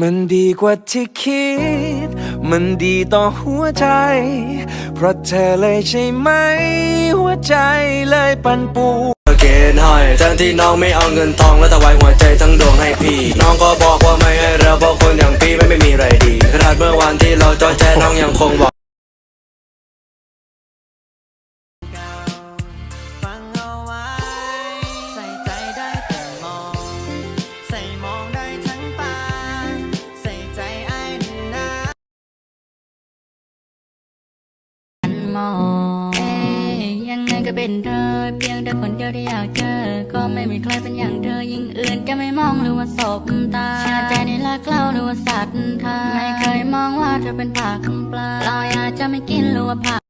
มันดีกว่าที่คิด มันดีต่อหัวใจ เพราะเธอเลยใช่ไหม หัวใจเลยปั่นปูเกณฑ์ให้ทั้งที่น้องไม่เอาเงินทองและถวายหัวใจทั้งดวงให้พี่ น้องก็บอกว่าไม่ให้เราเพราะคนอย่างพี่ไม่ไม่มีไรดีขนาดเมื่อวานที่เราจอแจน้องยังคงบอก มองเอ้ยยังไงก็เป็นเธอ เพียงแต่คนเดียวที่อยากเจอ ก็ไม่มีใครเป็นอย่างเธอ ยิ่งอื่นจะไม่มองหรือว่าสบตาเชื่อใจในรักเราหรือว่าสัตว์ทาไม่เคยมองว่าเธอเป็นผักปลาเราอยากจะไม่กินหรือว่าผัก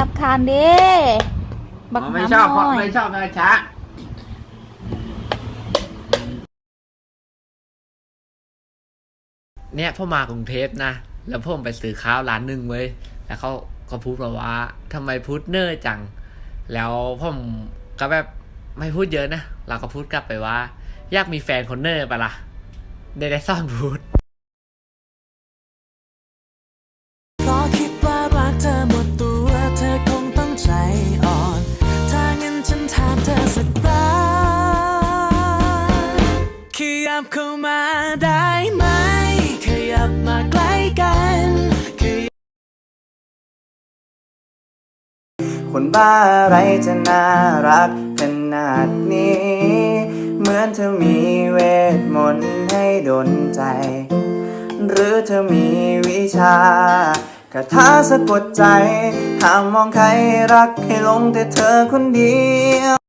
รับคานดิบักอ๋อไม่น้ำชอบเพน้ราะอยไม่ชอบนะช้าเนี่ยพ่อมากรุงเทพนะ แล้วพ่อไปซื้อข้าวร้านหนึ่งเว้ย แล้วเขาก็พูดมาว่าทำไมพูดเนิ่อจัง แล้วผมก็แบบไม่พูดเยอะนะ เราก็พูดกลับไปว่า อยากมีแฟนคนเนิ่อปะล่ะได้ได้ซ่อนพูด คนบ้าอะไรจะน่ารักขนาดนี้ เหมือนเธอมีเวทมนต์ให้ดนใจ หรือเธอมีวิชาคาถาสะกดใจ ห้ามมองใครรักให้ลงแต่เธอคนเดียว